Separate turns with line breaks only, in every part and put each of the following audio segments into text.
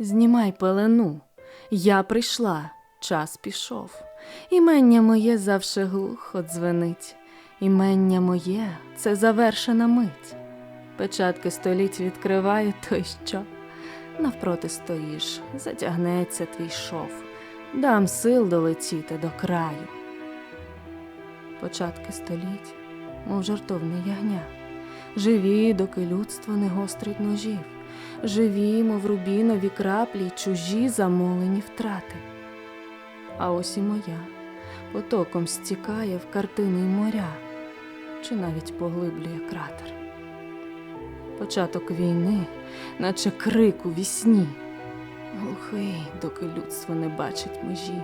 Знімай пелену, я прийшла, час пішов. Імення моє завше глухо дзвенить. Імення моє це завершена мить. Печатки століть відкриваю, то й що? Навпроти стоїш, затягнеться твій шов, дам сил долетіти до краю. Початки століть, мов жартовне ягня, живі, доки людство не гострить ножів, живі, мов рубінові краплі, чужі замолені втрати. А ось і моя потоком стікає в картини й моря, чи навіть поглиблює кратер. Початок війни, наче крик у вісні. Глухий, доки людство не бачить межі.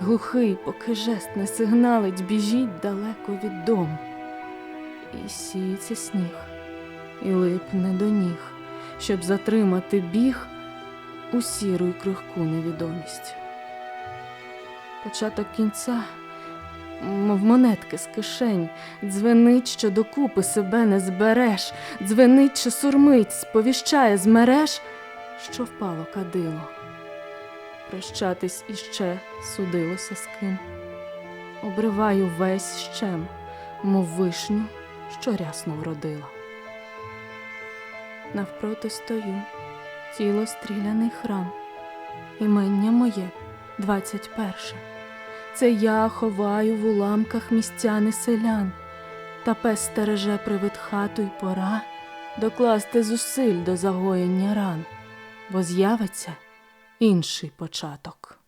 Глухий, поки жест не сигналить, біжіть далеко від дому. І сіється сніг, і липне до ніг, щоб затримати біг у сіру й крихку невідомість. Початок кінця, мов монетки з кишень, дзвенить, що докупи себе не збереш, дзвенить, що сурмить, сповіщає з мереж, що впало кадило. Прощатись іще судилося з ким. Обриваю весь щем, мов вишню, що рясно вродила. Навпроти стою, тіло стріляний храм, імення моє двадцять перше. Це я ховаю в уламках містяни селян, та пес стереже привид хату й пора докласти зусиль до загоєння ран, бо з'явиться інший початок.